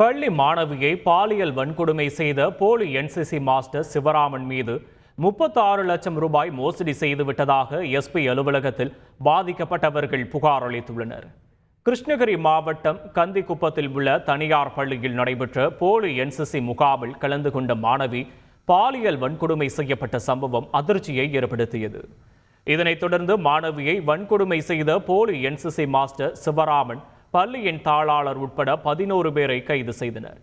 பள்ளி மாணவியை பாலியல் வன்கொடுமை செய்த போலி என்சிசி மாஸ்டர் சிவராமன் மீது முப்பத்தாறு லட்சம் ரூபாய் மோசடி செய்து விட்டதாக எஸ்பி அலுவலகத்தில் பாதிக்கப்பட்டவர்கள் புகார் அளித்துள்ளனர். கிருஷ்ணகிரி மாவட்டம் கந்திக்குப்பத்தில் உள்ள தனியார் பள்ளியில் நடைபெற்ற போலி என்சிசி முகாமில் கலந்து கொண்ட மாணவி பாலியல் வன்கொடுமை செய்யப்பட்ட சம்பவம் அதிர்ச்சியை ஏற்படுத்தியது. இதனைத் தொடர்ந்து மாணவியை வன்கொடுமை செய்த போலி என்சிசி மாஸ்டர் சிவராமன் பள்ளியின் தாளாளர் உட்பட பதினோரு பேரை கைது செய்தனர்.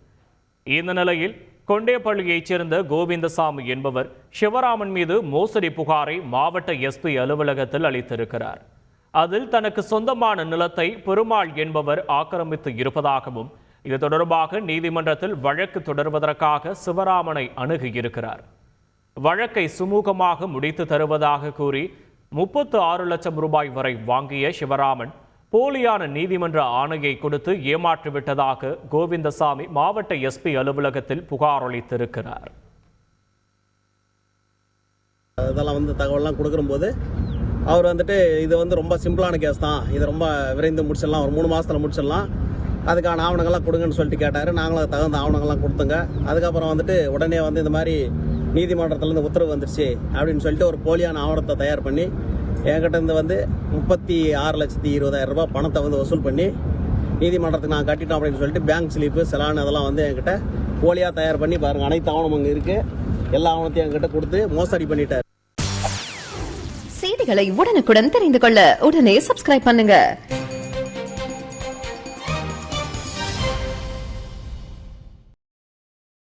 இந்த நிலையில் கொண்டேப்பள்ளியைச் சேர்ந்த கோவிந்தசாமி என்பவர் சிவராமன் மீது மோசடி புகாரை மாவட்ட எஸ்பி அலுவலகத்தில் அளித்திருக்கிறார். அதில் தனக்கு சொந்தமான நிலத்தை பெருமாள் என்பவர் ஆக்கிரமித்து இருப்பதாகவும் இது தொடர்பாக நீதிமன்றத்தில் வழக்கு தொடர்வதற்காக சிவராமனை அணுகியிருக்கிறார். வழக்கை சுமூகமாக முடித்து தருவதாக கூறி முப்பத்து ஆறு லட்சம் ரூபாய் வரை வாங்கிய சிவராமன் போலியான நீதிமன்ற ஆணையை கொடுத்து ஏமாற்றிவிட்டதாக கோவிந்தசாமி மாவட்ட எஸ்பி அலுவலகத்தில் புகார் அளித்திருக்கிறார். இதெல்லாம் வந்து தகவல்லாம் கொடுக்கும்போது அவர் வந்துட்டு இது வந்து ரொம்ப சிம்பிளான கேஸ் தான். இது ரொம்ப விரைந்து முடிச்சிடலாம். ஒரு மூணு மாதத்தில் முடிச்சிடலாம். அதுக்கான ஆவணங்கள்லாம் கொடுங்கன்னு சொல்லிட்டு கேட்டார். நாங்களும் அதுக்கு தகுந்த ஆவணங்கள்லாம் கொடுத்துங்க. அதுக்கப்புறம் வந்துட்டு உடனே வந்து இந்த மாதிரி நீதிமன்றத்துலேருந்து உத்தரவு வந்துருச்சு அப்படின்னு சொல்லிட்டு ஒரு போலியான ஆவணத்தை தயார் பண்ணி என்கிட்ட இருந்து வந்து முப்பத்தி ஆறு லட்சத்தி இருபதாயிரம் ரூபாய் பணத்தை வந்து வசூல் பண்ணி நீதிமன்றத்துக்கு நான் கட்டிட்டோம் அப்படின்னு சொல்லிட்டு பேங்க் ஸ்லிப்பு செலான் அதெல்லாம் வந்து என்கிட்ட போலியாக தயார் பண்ணி பாருங்கள் அனைத்து ஆவணம் அங்கே இருக்குது எல்லா ஆவணத்தையும் என்கிட்ட கொடுத்து மோசடி பண்ணிட்டார். செய்திகளை உடனுக்குடன் தெரிந்து கொள்ள உடனே சப்ஸ்கிரைப் பண்ணுங்கள்